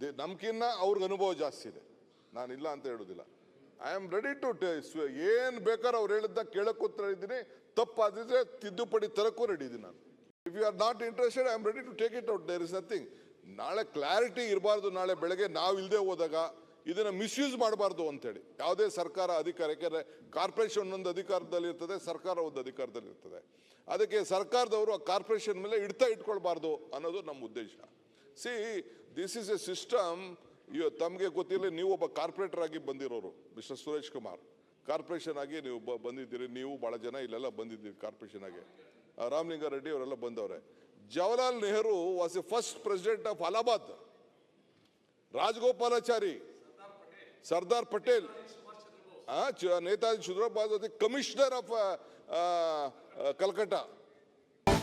They- ನಮ್ಕಿನ್ನ ಅವ್ರಿಗೆ ಅನುಭವ ಜಾಸ್ತಿ ಇದೆ. ನಾನು ಇಲ್ಲ ಅಂತ ಹೇಳೋದಿಲ್ಲ. ಐ ಆಮ್ ರೆಡಿ ಟು ಏನು ಬೇಕಾದ್ರೆ ಅವ್ರು ಹೇಳಿದ್ದ ಕೇಳಕ್ಕೂತ್ರ ಇದ್ದೀನಿ ತಪ್ಪಾದಿದ್ರೆ ತಿದ್ದುಪಡಿ ತರಕ್ಕೂ ರೆಡಿ ಇದ್ದೀನಿ ನಾನು. If you are not interested I am ready to take it out there is nothing ನಾಳೆ ಕ್ಲಾರಿಟಿ ಇರಬಾರ್ದು, ನಾಳೆ ಬೆಳಗ್ಗೆ ನಾವು ಇಲ್ಲದೆ ಹೋದಾಗ ಇದನ್ನು ಮಿಸ್ಯೂಸ್ ಮಾಡಬಾರ್ದು ಅಂತೇಳಿ. ಯಾವುದೇ ಸರ್ಕಾರ ಅಧಿಕಾರ, ಯಾಕೆಂದರೆ ಕಾರ್ಪೊರೇಷನ್ ಒಂದು ಅಧಿಕಾರದಲ್ಲಿ ಇರ್ತದೆ, ಸರ್ಕಾರ ಒಂದು ಅಧಿಕಾರದಲ್ಲಿ ಇರ್ತದೆ. ಅದಕ್ಕೆ ಸರ್ಕಾರದವರು ಆ ಕಾರ್ಪೊರೇಷನ್ ಮೇಲೆ ಇಡ್ತಾ ಇಟ್ಕೊಳ್ಬಾರ್ದು ಅನ್ನೋದು ನಮ್ಮ ಉದ್ದೇಶ. See this is a system ತಮಗೆ ಗೊತ್ತಿಲ್ಲ ನೀವು ಒಬ್ಬ ಕಾರ್ಪೊರೇಟರ್ ಆಗಿ ಬಂದಿರೋರು, ಮಿಸ್ಟರ್ ಸುರೇಶ್ ಕುಮಾರ್. ಕಾರ್ಪೊರೇಷನ್ ಆಗಿ ನೀವು ಬ- ಬಂದಿದ್ದೀರಿ, ನೀವು ಭಾಳ ಜನ ಇಲ್ಲೆಲ್ಲ ಬಂದಿದ್ದೀರಿ ಕಾರ್ಪೊರೇಷನ್ ಆಗಿ. ರಾಮಲಿಂಗಾರೆಡ್ಡಿ ಅವರೆಲ್ಲ ಬಂದವ್ರೆ. Jawaharlal Nehru was a first president of Allahabad Rajagopalachari, Sardar Patel Netaji ಸುಂದರಬಾದ್ commissioner of Kalkatta